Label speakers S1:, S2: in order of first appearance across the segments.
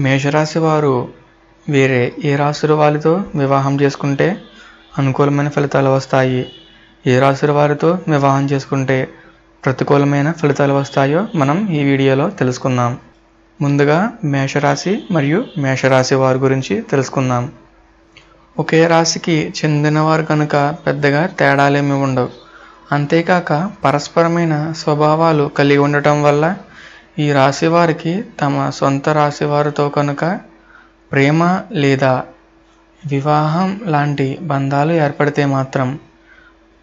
S1: మేషరాశి వారు వేరే ఏ రాశుల వారితో వివాహం చేసుకుంటే అనుకూలమైన ఫలితాలు వస్తాయి? ఏ రాశుల వారితో వివాహం చేసుకుంటే ప్రతికూలమైన ఫలితాలు వస్తాయో మనం ఈ వీడియోలో తెలుసుకుందాం. ముందుగా మేషరాశి మరియు మేషరాశి వారి గురించి తెలుసుకుందాం. ఒకే రాశికి చెందినవారు కనుక పెద్దగా తేడాలేమి ఉండవు. అంతేకాక పరస్పరమైన స్వభావాలు కలిగి ఉండటం వల్ల ఈ రాశివారికి తమ సొంత రాశి వారితో కనుక ప్రేమ లేదా వివాహం లాంటి బంధాలు ఏర్పడితే మాత్రం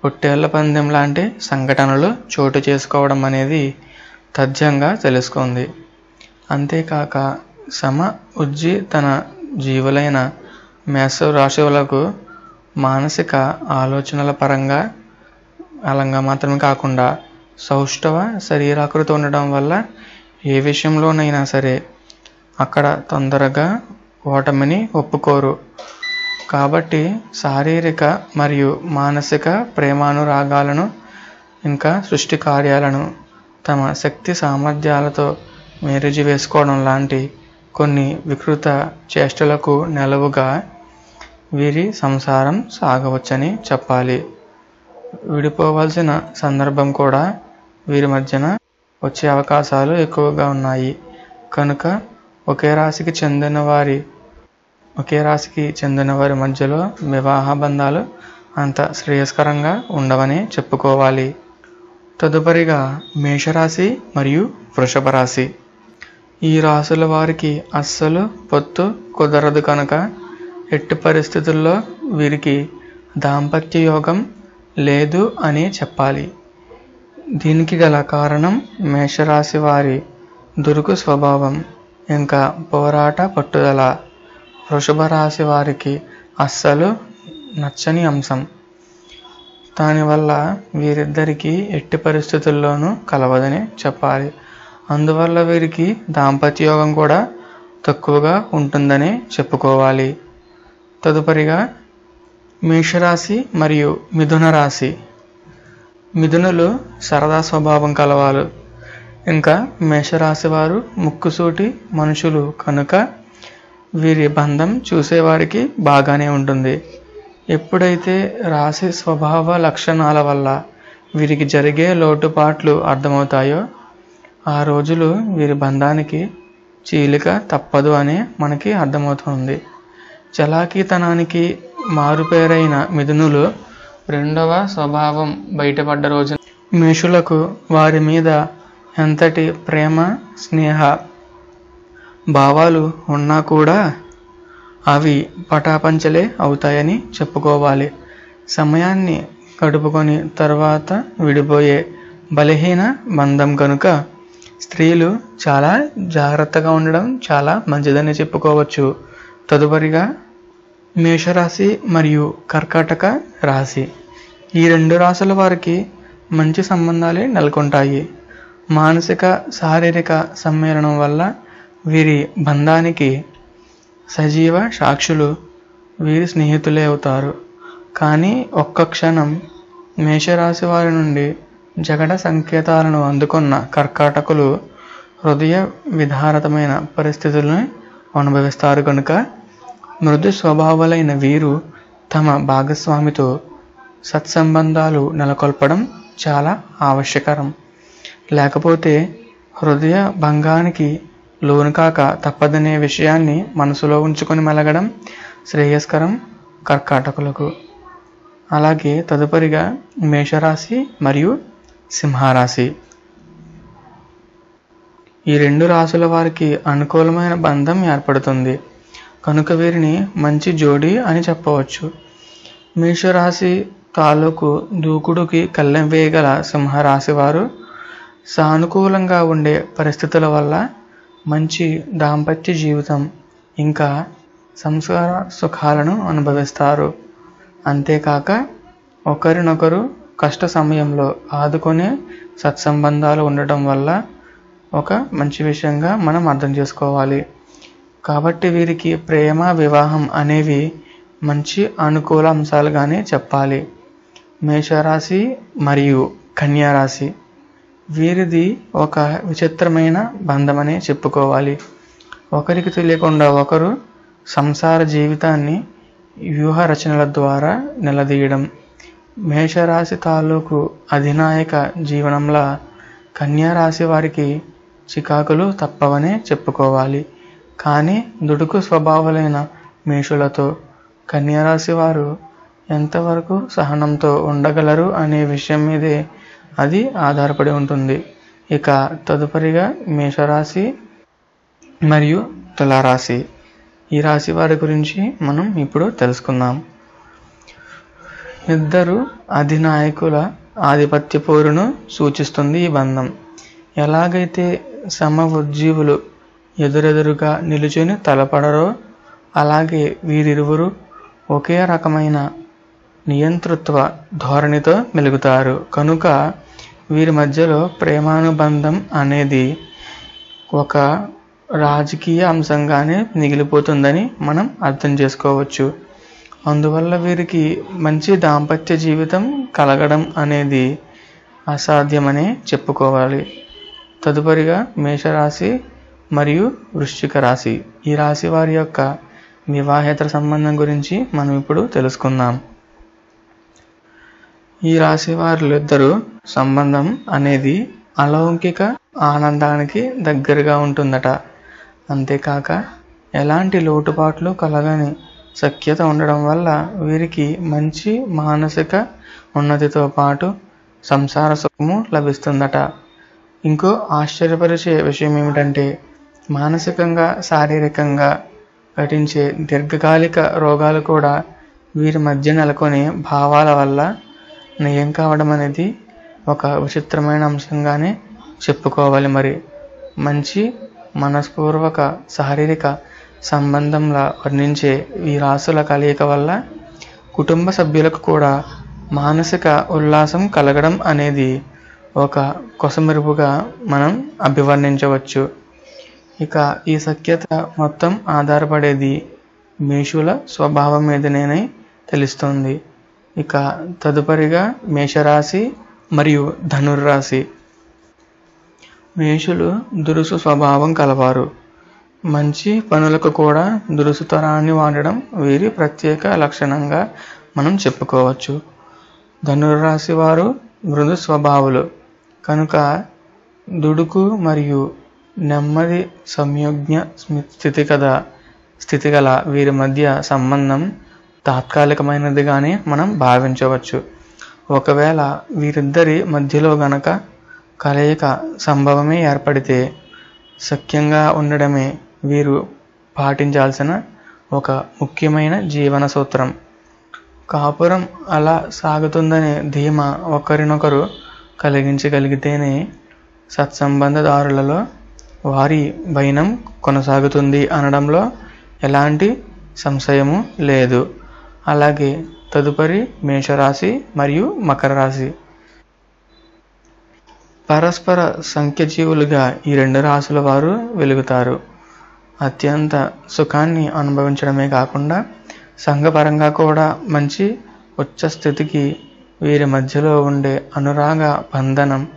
S1: పుట్టేళ్ళ పందెం లాంటి సంఘటనలు చోటు చేసుకోవడం అనేది తథ్యంగా తెలుసుకుంది అంతేకాక సమ ఉజ్జి తన జీవులైన మేష రాశువులకు మానసిక ఆలోచనల పరంగా అలంగా మాత్రమే కాకుండా సౌష్ఠవ శరీరాకృతి ఉండడం వల్ల ఏ విషయంలోనైనా సరే అక్కడ తొందరగా ఓటమిని ఒప్పుకోరు. కాబట్టి శారీరక మరియు మానసిక ప్రేమానురాగాలను ఇంకా సృష్టి కార్యాలను తమ శక్తి సామర్థ్యాలతో మేరేజీ వేసుకోవడం లాంటి కొన్ని వికృత చేష్టలకు నెలవుగా వీరి సంసారం సాగవచ్చని చెప్పాలి. విడిపోవాల్సిన సందర్భం కూడా వీరి మధ్యన వచ్చే అవకాశాలు ఎక్కువగా ఉన్నాయి. కనుక ఒకే రాశికి చెందిన వారి ఒకే రాశికి చెందిన వారి మధ్యలో వివాహ బంధాలు అంత శ్రేయస్కరంగా ఉండవని చెప్పుకోవాలి. తదుపరిగా మేషరాశి మరియు వృషభ రాశి ఈ రాశుల వారికి అస్సలు పొత్తు కుదరదు కనుక ఎట్టి పరిస్థితుల్లో వీరికి దాంపత్య యోగం లేదు అని చెప్పాలి. దీనికి గల కారణం మేషరాశి వారి దురుకు స్వభావం ఇంకా పోరాట పట్టుదల. వృషభ రాశి వారికి అస్సలు నచ్చని అంశం. దానివల్ల వీరిద్దరికీ ఎట్టి పరిస్థితుల్లోనూ కలవదని చెప్పాలి. అందువల్ల వీరికి దాంపత్య యోగం కూడా తక్కువగా ఉంటుందని చెప్పుకోవాలి. తదుపరిగా మేషరాశి మరియు మిథున రాశి మిథునులు సరదా స్వభావం కలవారు. ఇంకా మేషరాశి వారు ముక్కుసూటి మనుషులు కనుక వీరి బంధం చూసేవారికి బాగానే ఉంటుంది. ఎప్పుడైతే రాశి స్వభావ లక్షణాల వల్ల వీరికి జరిగే లోటుపాట్లు అర్థమవుతాయో ఆ రోజులు వీరి బంధానికి చీలిక తప్పదు అని మనకి అర్థమవుతుంది. చలాకీతనానికి మారుపేరైన మిథునులు రెండవ స్వభావం బయటపడ్డ రోజు మేషులకు వారి మీద ఎంతటి ప్రేమ స్నేహ భావాలు ఉన్నా కూడా అవి పటాపంచలే అవుతాయని చెప్పుకోవాలి. సమయాన్ని గడుపుకొని తర్వాత విడిపోయే బలహీన బంధం కనుక స్త్రీలు చాలా జాగ్రత్తగా ఉండడం చాలా మంచిదని చెప్పుకోవచ్చు. తదుపరిగా మేషరాశి మరియు కర్కాటక రాశి. ఈ రెండు రాశుల వారికి మంచి సంబంధాలే నెలకొంటాయి. మానసిక శారీరక సమ్మేళనం వల్ల వీరి బంధానికి సజీవ సాక్షులు వీరి స్నేహితులే అవుతారు. కానీ ఒక్క క్షణం మేషరాశి వారి నుండి జగడ సంకేతాలను అందుకున్న కర్కాటకులు హృదయ విధారతమైన పరిస్థితులను అనుభవిస్తారు కనుక మృదు స్వభావాలైన వీరు తమ భాగస్వామితో సత్సంబంధాలు నెలకొల్పడం చాలా ఆవశ్యకరం. లేకపోతే హృదయ భంగానికి లోను కాక తప్పదనే విషయాన్ని మనసులో ఉంచుకొని మెలగడం శ్రేయస్కరం కర్కాటకులకు. అలాగే తదుపరిగా మేషరాశి మరియు సింహరాశి. ఈ రెండు రాశుల వారికి అనుకూలమైన బంధం ఏర్పడుతుంది. కనుక వీరిని మంచి జోడి అని చెప్పవచ్చు. మేషరాశి తాలూకు దూకుడుకి కళ్ళెం వేయగల సింహరాశి వారు సానుకూలంగా ఉండే పరిస్థితుల వల్ల మంచి దాంపత్య జీవితం ఇంకా సంసార సుఖాలను అనుభవిస్తారు. అంతేకాక ఒకరినొకరు కష్ట సమయంలో ఆదుకునే సత్సంబంధాలు ఉండటం వల్ల ఒక మంచి విషయంగా మనం అర్థం చేసుకోవాలి. కాబట్టి వీరికి ప్రేమ వివాహం అనేవి మంచి అనుకూల అంశాలుగానే చెప్పాలి. మేషరాశి మరియు కన్యారాశి. వీరిది ఒక విచిత్రమైన బంధమనే చెప్పుకోవాలి. ఒకరికి తెలియకుండా ఒకరు సంసార జీవితాన్ని వ్యూహ రచనల ద్వారా నిలదీయడం. మేషరాశి తాలూకు అధినాయక జీవనంలా కన్యారాశి వారికి చికాకులు తప్పవనే చెప్పుకోవాలి. కానీ దుడుకు స్వభావాలైన మేషులతో కన్యారాశి వారు ఎంతవరకు సహనంతో ఉండగలరు అనే విషయం మీదే అది ఆధారపడి ఉంటుంది. ఇక తదుపరిగా మేషరాశి మరియు తులారాశి. ఈ రాశి వారి గురించి మనం ఇప్పుడు తెలుసుకుందాం. ఇద్దరు అధినాయకుల ఆధిపత్య పోరును సూచిస్తుంది ఈ బంధం. ఎలాగైతే సమ ఉజ్జీవులు ఎదురెదురుగా నిలుచుని తలపడరో. అలాగే వీరిరువురు ఒకే రకమైన నియంతృత్వ ధోరణితో మెలుగుతారు. కనుక వీరి మధ్యలో ప్రేమానుబంధం అనేది ఒక రాజకీయ అంశంగానే మిగిలిపోతుందని మనం అర్థం చేసుకోవచ్చు. అందువల్ల వీరికి మంచి దాంపత్య జీవితం కలగడం అనేది అసాధ్యమనే చెప్పుకోవాలి. తదుపరిగా మేషరాశి మరియు వృశ్చిక రాశి. ఈ రాశి వారి యొక్క వివాహేతర సంబంధం గురించి మనం ఇప్పుడు తెలుసుకుందాం. ఈ రాశి వారిద్దరూ సంబంధం అనేది అలౌకిక ఆనందానికి దగ్గరగా ఉంటుందట. అంతేకాక ఎలాంటి లోటుపాట్లు కలగని సఖ్యత ఉండడం వల్ల వీరికి మంచి మానసిక ఉన్నతితో పాటు సంసార సుఖము లభిస్తుందట. ఇంకో ఆశ్చర్యపరిచే విషయం ఏమిటంటే మానసికంగా శారీరకంగా ఘటించే దీర్ఘకాలిక రోగాలు కూడా వీరి మధ్య నెలకొనే భావాల వల్ల నయం కావడం అనేది ఒక విచిత్రమైన అంశంగానే చెప్పుకోవాలి మరి. మంచి మనస్పూర్వక శారీరక సంబంధంలా వర్ణించే ఈ రాసుల కలయిక వల్ల కుటుంబ సభ్యులకు కూడా మానసిక ఉల్లాసం కలగడం అనేది ఒక కొసమెరుపుగా మనం అభివర్ణించవచ్చు. ఇక ఈ సఖ్యత మొత్తం ఆధారపడేది మేషుల స్వభావం మీదనేనని తెలుస్తుంది. ఇక తదుపరిగా మేషరాశి మరియు ధనుర్రాశి. మేషులు దురుసు స్వభావం కలవారు. మంచి పనులకు కూడా దురుసుతరాన్ని వాడడం వీరి ప్రత్యేక లక్షణంగా మనం చెప్పుకోవచ్చు. ధనుర్రాశి వారు మృదు స్వభావులు. కనుక దుడుకు మరియు నెమ్మది సంయోజ్ఞ స్థితి గల వీరి మధ్య సంబంధం తాత్కాలికమైనదిగానే మనం భావించవచ్చు. ఒకవేళ వీరిద్దరి మధ్యలో గనక కలయిక సంభవమే ఏర్పడితే సఖ్యంగా ఉండడమే వీరు పాటించాల్సిన ఒక ముఖ్యమైన జీవన సూత్రం. కాపురం అలా సాగుతుందనే ధీమా ఒకరినొకరు కలిగించగలిగితేనే సత్సంబంధదారులలో వారి వైనం కొనసాగుతుంది అనడంలో ఎలాంటి సంశయము లేదు. అలాగే తదుపరి మేషరాశి మరియు మకర రాశి పరస్పర సంఖ్యజీవులుగా ఈ రెండు రాశుల వారు వెలుగుతారు. అత్యంత సుఖాన్ని అనుభవించడమే కాకుండా సంఘపరంగా కూడా మంచి ఉచ్చ స్థితికి వీరి మధ్యలో ఉండే అనురాగ బంధనం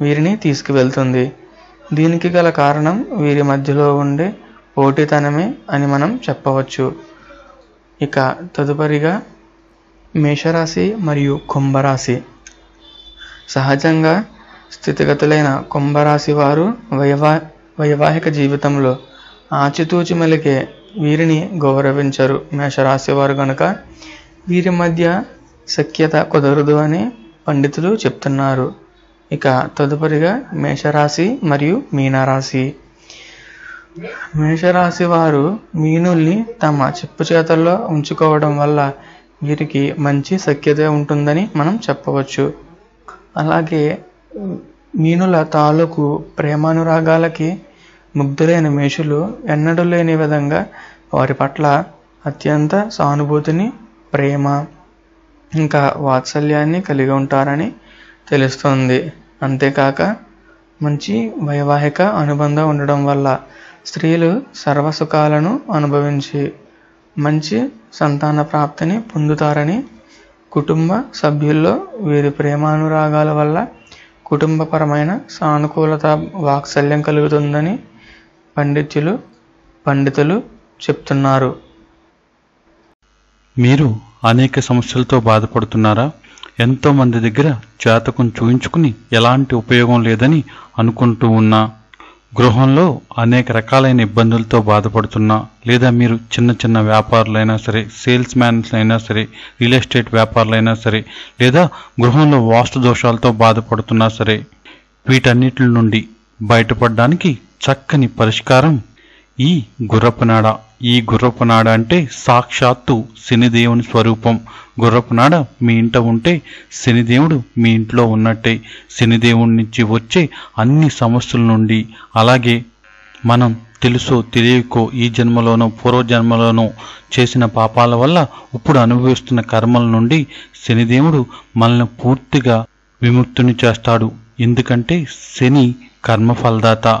S1: వీరిని తీసుకువెళ్తుంది. దీనికి గల కారణం వీరి మధ్యలో ఉండే పోటీతనమే అని మనం చెప్పవచ్చు. ఇక తదుపరిగా మేషరాశి మరియు కుంభరాశి. సహజంగా స్థితిగతులైన కుంభరాశి వారు వైవా వైవాహిక జీవితంలో ఆచితూచి మెలికే వీరిని గౌరవించరు మేషరాశి వారు కనుక వీరి మధ్య సఖ్యత కుదరదు అని పండితులు చెప్తున్నారు. ఇక తదుపరిగా మేషరాశి మరియు మీనరాశి. మేషరాశి వారు మీనుల్ని తమ చెప్పు చేతల్లో ఉంచుకోవడం వల్ల వీరికి మంచి సఖ్యత ఉంటుందని మనం చెప్పవచ్చు. అలాగే మీనుల తాలూకు ప్రేమానురాగాలకి ముగ్ధులైన మేషులు ఎన్నడూ లేని విధంగా వారి పట్ల అత్యంత సానుభూతిని ప్రేమ ఇంకా వాత్సల్యాన్ని కలిగి ఉంటారని తెలుస్తుంది. అంతేకాక మంచి వైవాహిక అనుబంధం ఉండడం వల్ల స్త్రీలు సర్వసుఖాలను అనుభవించి మంచి సంతాన ప్రాప్తిని పొందుతారని కుటుంబ సభ్యుల్లో వీరి ప్రేమానురాగాల వల్ల కుటుంబపరమైన సానుకూలత వాత్సల్యం కలుగుతుందని పండితులు పండితులు చెప్తున్నారు.
S2: మీరు అనేక సమస్యలతో బాధపడుతున్నారా? ఎంతో మంది దగ్గర జాతకం చూయించుకుని ఎలాంటి ఉపయోగం లేదని అనుకుంటూ ఉన్నా. గృహంలో అనేక రకాలైన ఇబ్బందులతో బాధపడుతున్నా. లేదా మీరు చిన్న చిన్న వ్యాపారులైనా సరే సేల్స్ మ్యాన్స్ అయినా సరే రియల్ ఎస్టేట్ వ్యాపారులైనా సరే లేదా గృహంలో వాస్తు దోషాలతో బాధపడుతున్నా సరే వీటన్నిటి నుండి బయటపడడానికి చక్కని పరిష్కారం ఈ గుర్రపునాడ ఈ గుర్రపునాడ అంటే సాక్షాత్తు శనిదేవుని స్వరూపం. గుర్రపునాడ మీ ఇంట ఉంటే శనిదేవుడు మీ ఇంట్లో ఉన్నట్టే. శనిదేవుడి నుంచి వచ్చే అన్ని సమస్యల నుండి. అలాగే మనం తెలుసో తెలియకో ఈ జన్మలోనో పూర్వజన్మలోనో చేసిన పాపాల వల్ల ఇప్పుడు అనుభవిస్తున్న కర్మల నుండి శనిదేవుడు మనల్ని పూర్తిగా విముక్తుని చేస్తాడు. ఎందుకంటే శని కర్మఫలదాత.